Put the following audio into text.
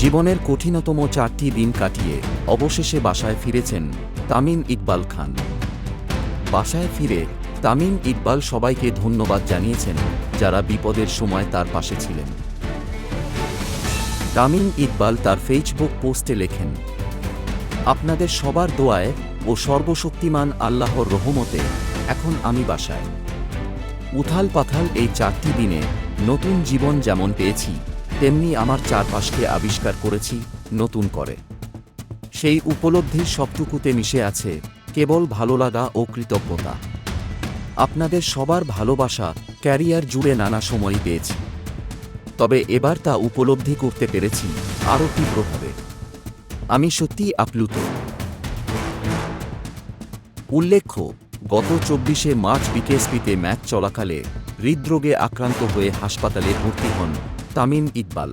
জীবনের কঠিনতম চারটি দিন কাটিয়ে অবশেষে বাসায় ফিরেছেন তামিম ইকবাল খান। বাসায় ফিরে তামিম ইকবাল সবাইকে ধন্যবাদ জানিয়েছেন যারা বিপদের সময় তার পাশে ছিলেন। তামিম ইকবাল তার ফেসবুক পোস্টে লেখেন, আপনাদের সবার দোয়ায় ও সর্বশক্তিমান আল্লাহর রহমতে এখন আমি বাসায়। উথাল পাথাল এই চারটি দিনে নতুন জীবন যেমন পেয়েছি তেমনি আমার চারপাশকে আবিষ্কার করেছি নতুন করে। সেই উপলব্ধির সবটুকুতে মিশে আছে কেবল ভালো লাগা ও কৃতজ্ঞতা। আপনাদের সবার ভালোবাসা ক্যারিয়ার জুড়ে নানা সময় পেয়েছি। তবে এবার তা উপলব্ধি করতে পেরেছি আরও তীব্রভাবে। আমি সত্যিই আপ্লুত। উল্লেখ্য, গত চব্বিশে মার্চ বিকেএসপিতে ম্যাচ চলাকালে হৃদরোগে আক্রান্ত হয়ে হাসপাতালে ভর্তি হন তামিম ইকবাল।